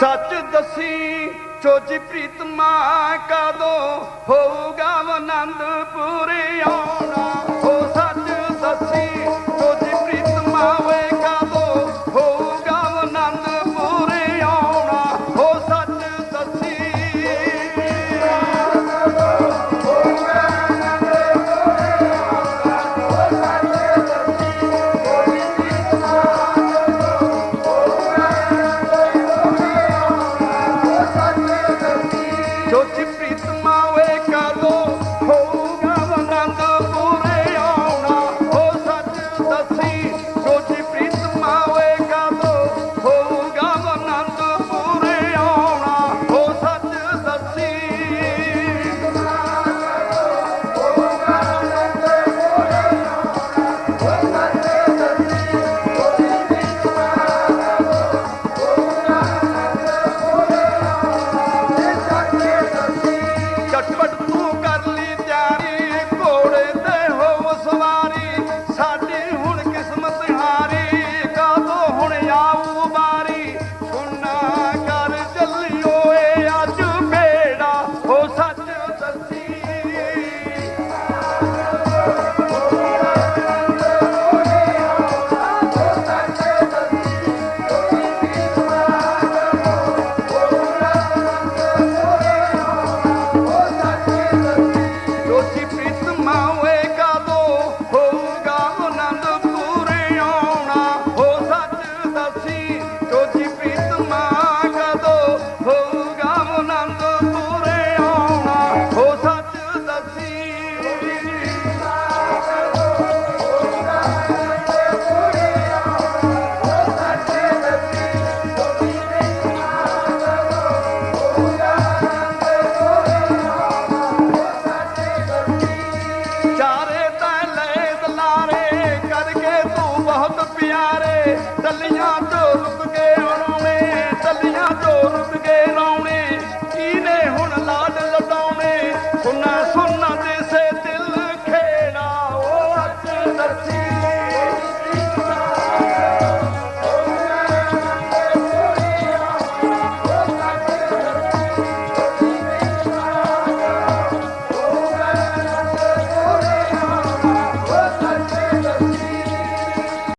ਸੱਚ ਦਸੀ ਚੋਜੀ ਪ੍ਰੀਤਮਾ ਕਦੋਂ ਹੋਊਗਾ ਆਨੰਦਪੁਰ ਆਉਣਾ? ਹੋ রোজে প্রিয় Good. तो के